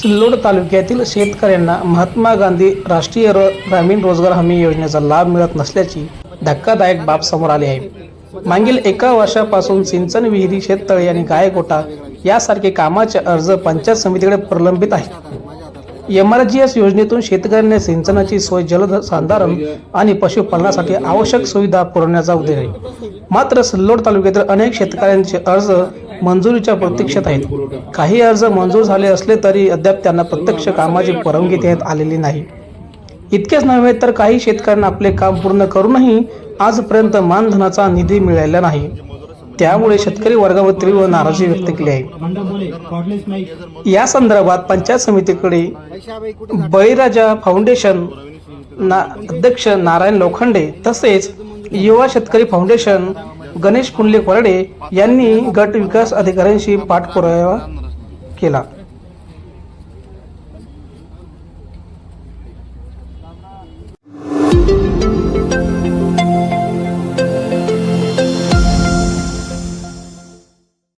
सिल्लोड तालुक्यातील शेतकऱ्यांना महात्मा गांधी राष्ट्रीय रो ग्रामीण रोजगार हमी योजनेचा लाभ मिळत नसल्याची धक्कादायक बाब समोर आली आहे. मागील एका वर्षापासून सिंचन विहिरी शेततळे आणि गायगोटा यासारखे कामाचे अर्ज पंचायत समितीकडे प्रलंबित आहेत. एम आर जी एस योजनेतून शेतकऱ्यांना सिंचनाची सोय जलद सांधारण आणि पशुपालनासाठी आवश्यक सुविधा पुरवण्याचा उद्देश आहे. मात्र सिल्लोड तालुक्यातील अनेक शेतकऱ्यांचे अर्ज मंजुरीच्या प्रतीक्षेत आहेत. काही अर्ज मंजूर झाले असले तरी अद्याप त्यांना प्रत्यक्ष कामाची परवानगी देण्यात आलेली नाही. इतकेच नव्हे तर काही शेतकऱ्यांना आपले काम पूर्ण करूनही आजपर्यंत मानधनाचा निधी मिळालेला नाही. त्यामुळे शेतकरी वर्गावर तीव्र नाराजी व्यक्त केली आहे. या संदर्भात पंचायत समितीकडे बळीराजा फाउंडेशन ना अध्यक्ष नारायण लोखंडे तसेच युवा शेतकरी फाउंडेशन गणेश कुंडले कोरडे यांनी गट विकास अधिकाऱ्यांशी पाठपुरावा केला.